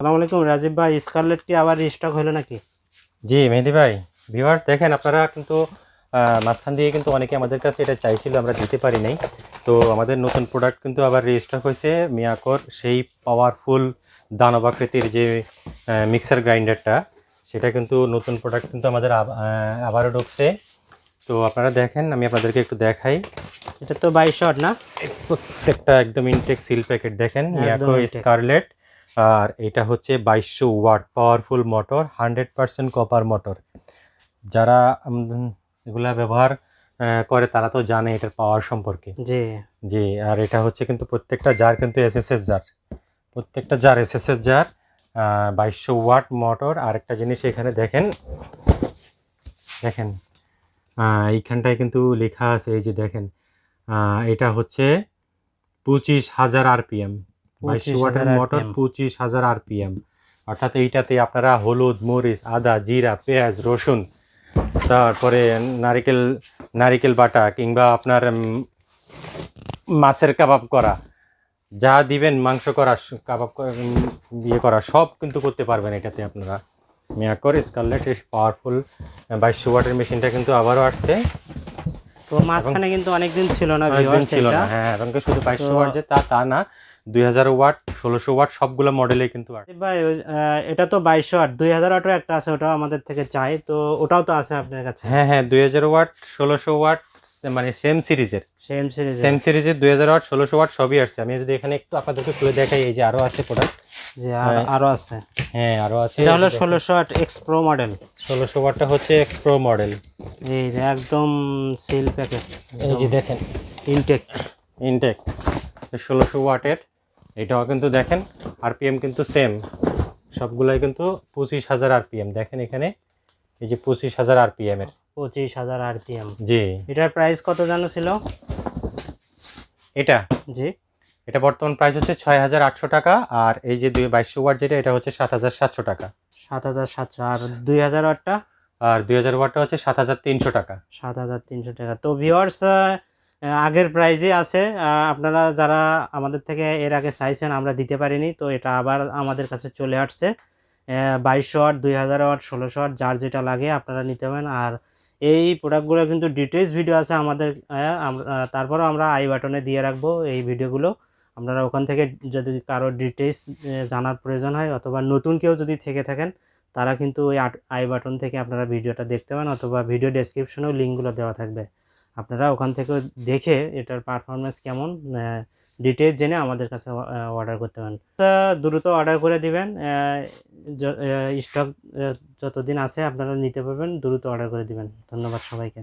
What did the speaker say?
সালাম আলাইকুম রাজীব ভাই। স্কারলেট কি আবার রিস্টক হলো নাকি? জি মেহেদি ভাই। ভিউয়ার্স দেখেন আপনারা কিন্তু মাঝখান দিয়ে কিন্তু অনেকে আমাদের কাছে এটা চাইছিল আমরা দিতে পারি নাই। তো আমাদের নতুন প্রোডাক্ট কিন্তু আবার রিস্টক হয়েছে মিয়াকর সেই পাওয়ারফুল দানব আকৃতির যে মিক্সার গ্রাইন্ডারটা সেটা কিন্তু নতুন প্রোডাক্ট কিন্তু আমাদের আব- আবারও ঢুকছে। তো আপনারা দেখেন আমি আপনাদেরকে একটু দেখাই। এটা তো বাইশ শট না? প্রত্যেকটা একদম ইনটেক সিল প্যাকেট দেখেন মিয়াকো স্কারলেট আর এটা হচ্ছে বাইশশো watt powerful motor hundred percent copper motor যারা এগুলা ব্যবহার করে তারা তো জানে এটার পাওয়ার সম্পর্কে। জি। জি আর এটা হচ্ছে কিন্তু প্রত্যেকটা জার কিন্তু এসএসএস জার প্রত্যেকটা জার এসএসএস জার বাইশশো ওয়াট মোটর আরেকটা জিনিস এখানে দেখেন দেখেন এইখানটায় কিন্তু লেখা আছে এই যে দেখেন এটা হচ্ছে পঁচিশ হাজার আরপিএম বাইশশো 25,000 ওয়াটের মোটর পঁচিশ হাজার আরপিএম অর্থাৎ এইটাতে আপনারা হলুদ মরিচ আদা জিরা পেঁয়াজ রসুন তারপরে নারিকেল নারিকেল বাটা কিংবা আপনার মাছের কাবাব করা যা দিবেন মাংস করা কাবাব ইয়ে করা সব কিন্তু করতে পারবেন এটাতে আপনারা। মিয়াকর স্কারলেট পাওয়ারফুল বাইশশো ওয়াটের মেশিনটা কিন্তু আবারও আসছে। তো মাঝখানে কিন্তু অনেকদিন ছিল না অনেকদিন ছিল না হ্যাঁ এখন শুধু বাইশশো ওয়াট যে তা তা না দুই হাজার ওয়াট ষোলোশো ওয়াট সবগুলো মডেলে কিন্তু আছে। ভাই এটা তো বাইশশো ওয়াট দুই হাজার ওয়াটও একটা আছে ওটাও আমাদের থেকে চাই তো ওটাও তো আছে আপনার কাছে? হ্যাঁ হ্যাঁ দুই হাজার ওয়াট ষোলোশো ওয়াট মানে সেম সিরিজের সেম সিরিজ সেম সিরিজের দুই হাজার ওয়াট ষোলোশো ওয়াট সবই আসছে। আমি যদি এখানে একটু আপনাদেরকে খুলে দেখাই এই যে আরও আছে প্রোডাক্ট যে আর- আরও আছে। হ্যাঁ আরও আছে। এটা হলো ষোলোশো ওয়াট এক্স প্রো মডেল ষোলোশো ওয়াটটা হচ্ছে এক্সপ্রো মডেল এই যে একদম সিল প্যাকেট এই যে দেখেন। ইনটেক ইনটেক ষোলোশো ওয়াটের। এটাও কিন্তু দেখেন আরপিএম কিন্তু সেম সবগুলাই কিন্তু পঁচিশ হাজার আরপিএম দেখেন এখানে এই যে পঁচিশ হাজার আরপিএম এর পঁচিশ হাজার আরপিএম। জি। এটার প্রাইস কত জানো ছিল? এটা? জি। এটা বর্তমান প্রাইস হচ্ছে ছয় হাজার আটশো টাকা আর এই যে দুই বাইশশো ওয়াট যেটা এটা হচ্ছে সাত হাজার সাতশো টাকা। সাত হাজার সাতশো। আর দুই হাজার ওয়াটটা? আর দুই হাজার ওয়াটটা হচ্ছে সাত হাজার তিনশো টাকা। সাত হাজার তিনশো টাকা। তো ভিওয়ার্স আগের প্রাইজে আছে। আপনারা যারা আমাদের থেকে এর আগে চাইছেন আমরা দিতে পারিনি। তো এটা আবার আমাদের কাছে চলে আসছে। বাইশশো ওয়াট দুই হাজার ওয়াট ষোলোশো ওয়াট যার যেটা লাগে আপনারা নিতে পারেন। আর এই প্রোডাক্টগুলো কিন্তু ডিটেলস ভিডিও আছে আমাদের আমরা- তারপরও আমরা আই বাটনে দিয়ে রাখব এই ভিডিওগুলো আপনারা ওখান থেকে যদি কারও ডিটেলস জানার প্রয়োজন হয় অথবা নতুন কেউ যদি থেকে থাকেন, তারা কিন্তু ওই আই বাটন থেকে আপনারা ভিডিওটা দেখতে পান অথবা ভিডিও ডেসক্রিপশনেও লিঙ্কগুলো দেওয়া থাকবে। আপনারা ওখান থেকে দেখে এটার পারফরমেন্স কেমন ডিটেলস জেনে আমাদের কাছে অর্ডার করতে পারেন। দ্রুত অর্ডার করে দিবেন স্টক যতদিন আছে আপনারা নিতে পারবেন দ্রুত অর্ডার করে দিবেন। ধন্যবাদ সবাইকে।